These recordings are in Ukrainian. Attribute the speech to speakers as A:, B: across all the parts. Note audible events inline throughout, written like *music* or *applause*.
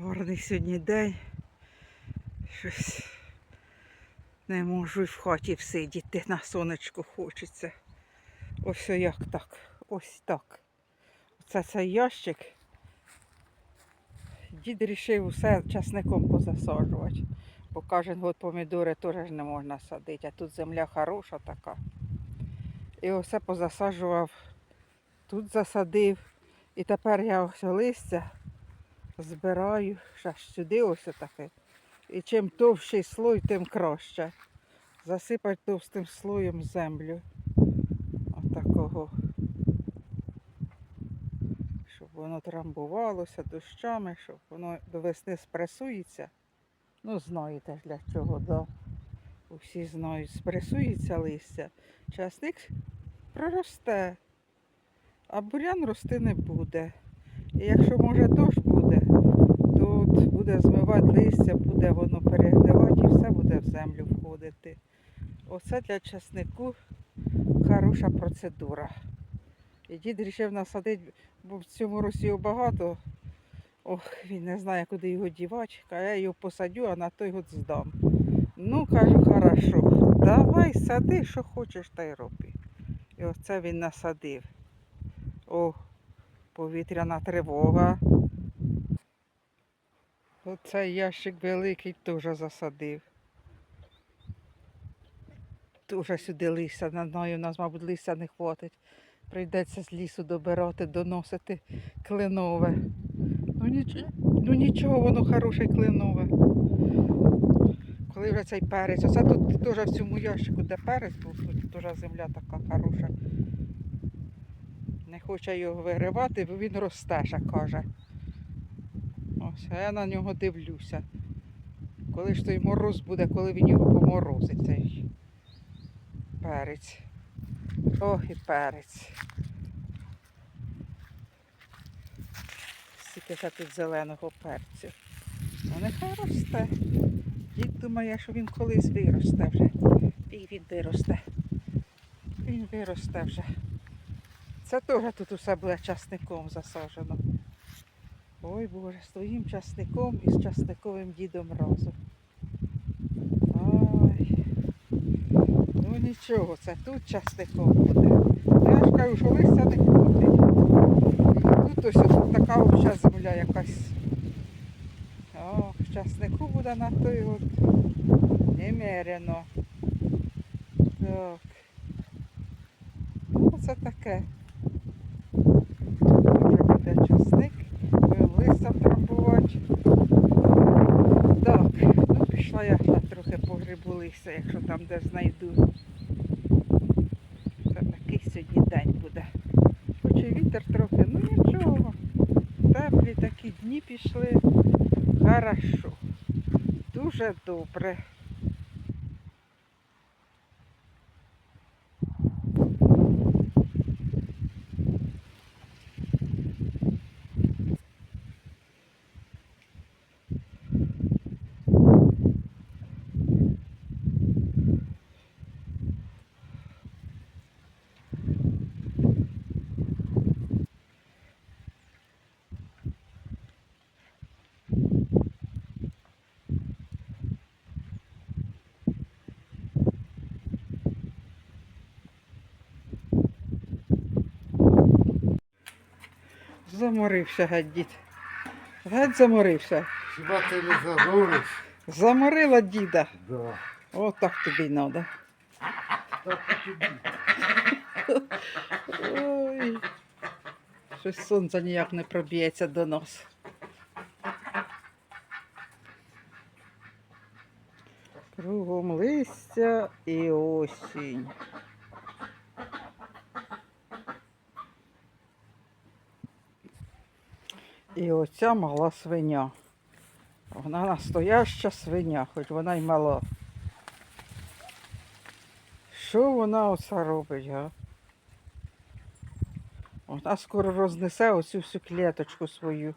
A: Гарний сьогодні день. Щось не можу й в хаті всидіти, на сонечку хочеться. Ось як так. Ось так. Оце цей ящик. Дід вирішив усе часником позасаджувати. Бо кожен год помідори теж не можна садити, а тут земля хороша така. І оце позасаджував, тут засадив. І тепер я ось листя збираю, ще сюди ось таке. І чим товщий слой, тим краще. Засипати товстим слоєм землю. Отакого. Щоб воно трамбувалося дощами, щоб воно до весни спресується. Ну, знаєте для чого, да. Усі знають, спресується листя. Часник проросте, а бурян рости не буде. І якщо може дощ буде, от буде змивати листя, буде воно перегнивати і все буде в землю входити. Оце для часнику хороша процедура. І дід вирішив насадити, бо в цьому його багато. Ох, він не знає, куди його дівати. А я його посадю, а на той год здам. Ну, кажу, хорошо, давай сади, що хочеш, та й роби. І оце він насадив. О, повітряна тривога. Оцей ящик великий теж засадив. Дуже сюди листя, не знаю, у нас, мабуть, листя не хватить. Прийдеться з лісу добирати, доносити кленове. Ну нічого, ну нічого, воно хороше кленове. Коли вже цей перець, оце тут теж в цьому ящику, де перець був, тут теж земля така хороша. Не хоче його вигривати, бо він росте, ще каже. А я на нього дивлюся. Коли ж той мороз буде, коли він його поморозить, цей перець. Ох і перець. Скільки ще тут зеленого перцю. Ну нехай росте. Дід думає, що він колись виросте вже. І він виросте. Він виросте вже. Це теж тут усе буде часником засаджено. Ой Боже, з твоїм часником і з часниковим дідом разом. Ой. Ну нічого, це тут часником буде. Я ж кажу, що листя не ходить. Тут ось тут така обща земля якась. О, часнику буде на той от немерено. Так. Ну, це таке. Може буде часник, будемо фарбувати. Так, ну пішла я трохи погрибу листя, якщо там де знайду. Та такий сьогодні день буде. Хоч і вітер трохи, ну нічого. Теплі такі дні пішли. Хорошо. Дуже добре. Заморився геть дід. Геть заморився.
B: Хіба ти не загориш?
A: Заморила діда.
B: Да.
A: О, так тобі треба.
B: Так і тобі.
A: Ой. Щось сонце ніяк не проб'ється до нас. Кругом листя і осінь. І оця мала свиня. Вона настояща свиня, хоч вона й мала. Що вона оце робить, га? Вона скоро рознесе оцю всю клеточку свою.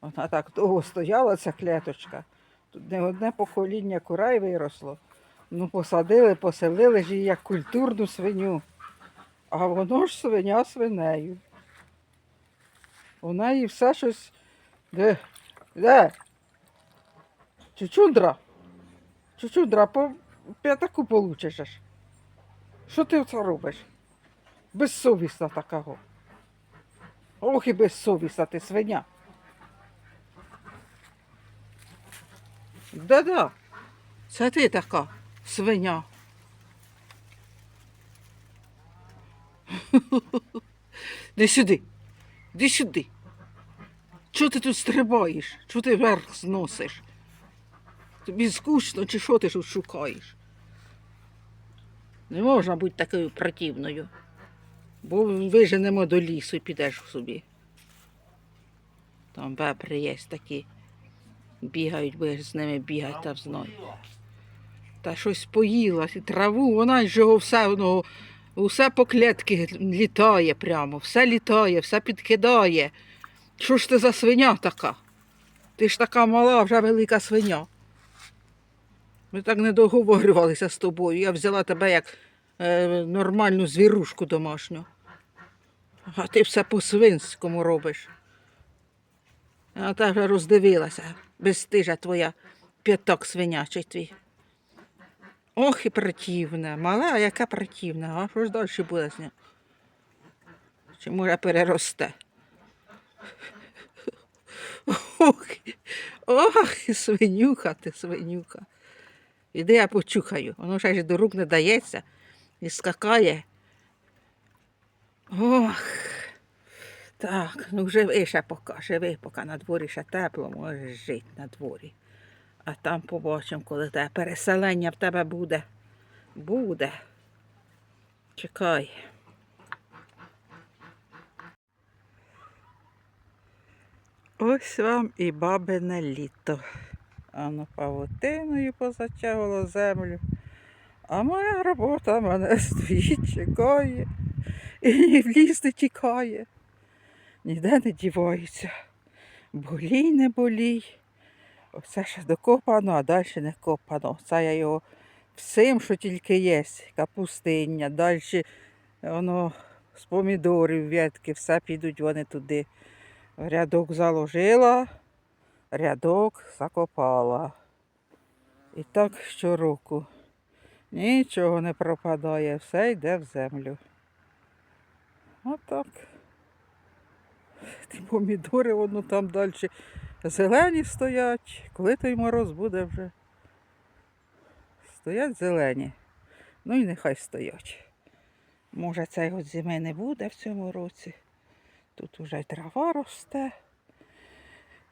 A: Вона так довго стояла, ця клеточка. Тут не одне покоління курай виросло. Ну, посадили, поселили ж її як культурну свиню. А воно ж свиня свинею. У неї все щось де Де? Чучундра? Чучундра, по п'ятаку получиш. Що ти це робиш? Безсовісна такого. Ох і безсовісна ти свиня. Да-да. Це ти така свиня. *laughs* Де сюди. Де сюди. Чого ти тут стрибаєш? Чого ти вверх зносиш? Тобі скучно чи що ти тут шукаєш? Не можна бути такою противною. Бо виженемо до лісу і підеш собі. Там бебри є такі. Бігають, будеш з ними бігати та знай. Та щось поїла, і траву, вона ж його все, воно, усе по клітки літає прямо, все літає, все підкидає. Що ж ти за свиня така? Ти ж така мала, вже велика свиня. Ми так не договорювалися з тобою. Я взяла тебе як е, нормальну звірушку домашню. А ти все по-свинському робиш. Я та вже роздивилася, безстижа твоя п'яток свинячий твій. Ох і противне, мале, а яка противна, а що ж далі буде з ним? Чи може переросте? Ох, ох, свинюха ти, свинюха. Іди я почухаю. Воно ще ж до рук не дається і скакає. Ох. Так, ну живи ще поки, живи, поки на дворі ще тепло, можеш жити на дворі. А там побачимо, коли те переселення в тебе буде. Буде. Чекай. Ось вам і бабине літо. Ано павутиною позатягувало землю. А моя робота мене *laughs* стоїть, чекає. І ні в ліс не тікає. Ніде не дівається. Болій, не болій. Оце ще докопано, а далі не копано. Це я його всім, що тільки є. Капустиння, далі воно з помідорів, ветки, все підуть вони туди. Рядок заложила, рядок закопала. І так щороку. Нічого не пропадає, все йде в землю. Отак. Ті помідори, воно там далі зелені стоять. Коли той мороз буде вже. Стоять зелені. Ну і нехай стоять. Може, цієї от зими не буде в цьому році. Тут уже й трава росте.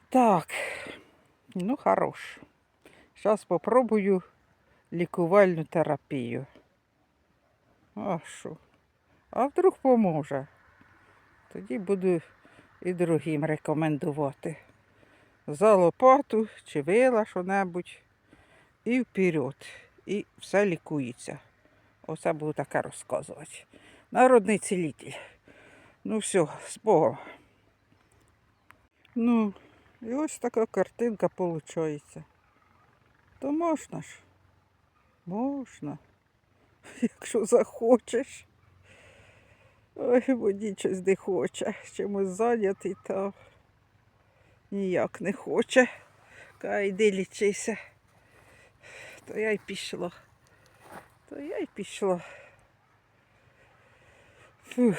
A: Так, ну хорош. Зараз попробую лікувальну терапію. А що? А вдруг поможе? Тоді буду і другим рекомендувати. За лопату чи вила що-небудь і вперед. І все лікується. Оце буду таке розказувати. Народний цілитель. Ну все, з Богом. Ну, і ось така картинка виходить. То можна ж. Можна. *laughs* Якщо захочеш. Ой, мені щось не хоче. Чимось зайнятий та ніяк не хоче. Кай, йди лічися. То я й пішла. То я й пішла. Фух.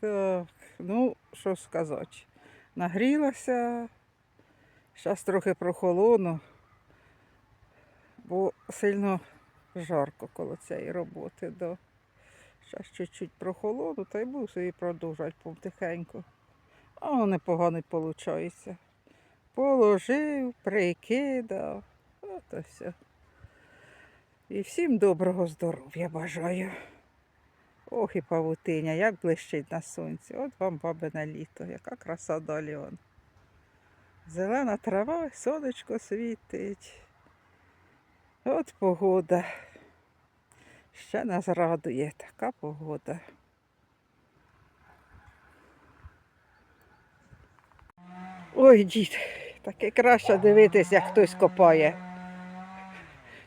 A: Так, ну, що сказати. Нагрілася. Зараз трохи прохолону, бо сильно жарко коло цієї роботи. Да. Зараз чуть-чуть прохолону, та й буду собі продовжувати потихеньку. А воно непогано виходить. Положив, прикидав. От і все. І всім доброго здоров'я бажаю. Ох і павутиня, як блищить на сонці. От вам бабине літо, яка краса далі он. Зелена трава, сонечко світить. От погода. Ще нас радує така погода. Ой, дід, таке краще дивитись, як хтось копає.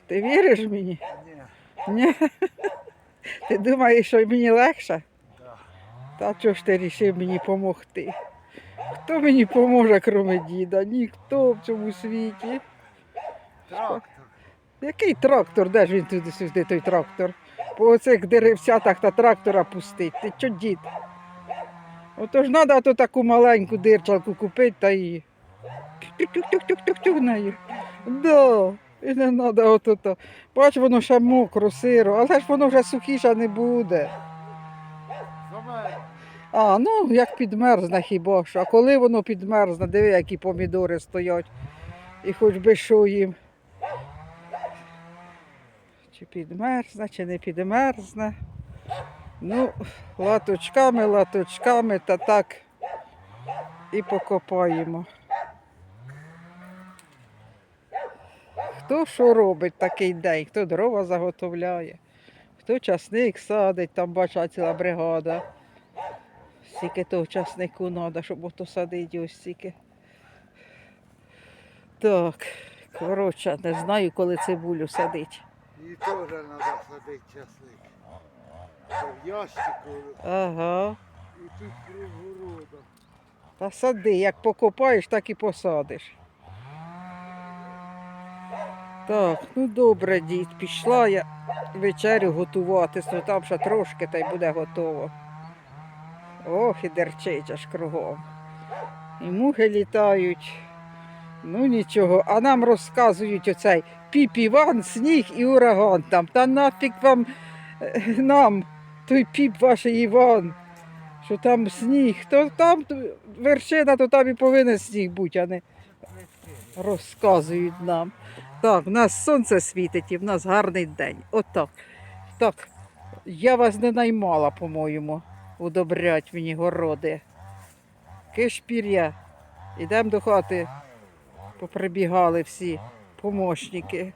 A: Ти віриш мені?
B: Ні.
A: Ні? Ти думаєш, що мені легше?
B: Да.
A: Та чого ж ти вирішив мені допомогти? Хто мені поможе, крім діда? Ніхто в цьому світі.
B: Трактор.
A: Який трактор? Де ж він туди сюди, той трактор? По оцих деревцятах та трактора пустить. Ти чо дід? Ото ж треба то таку маленьку дирчалку купити та і. Тюк-тюк-тюк-тюк-тюк нею. Да. І не треба ото то. Бач, воно ще мокро, сиро, але ж воно вже сухіше не буде. А, ну як підмерзне хіба що. А коли воно підмерзне, диви, які помідори стоять. І хоч би що їм. Чи підмерзне, чи не підмерзне. Ну, латочками, латочками та так і покопаємо. Хто що робить такий день? Хто дрова заготовляє, хто часник садить, там бача ціла бригада. Скільки того часнику треба, щоб ото садити ось стільки. Так, коротше, не знаю, коли цибулю садить.
B: І теж треба садити часник. Ящику
A: Ага.
B: і тут кругорода.
A: Та сади, як покопаєш, так і посадиш. Так, ну добре, дід, пішла я вечерю готувати, ну там ще трошки та й буде готово. Ох, і дерчить аж кругом. І мухи літають. Ну нічого, а нам розказують оцей піп Іван, сніг і ураган там. Та нафіг вам е, нам той піп ваш Іван що там сніг, то там вершина, то там і повинен сніг бути, а не розказують нам. Так, в нас сонце світить і в нас гарний день. Отак. Так, я вас не наймала, по-моєму, удобрять мені городи. Кишпір'я. Ідемо до хати. Поприбігали всі помощники.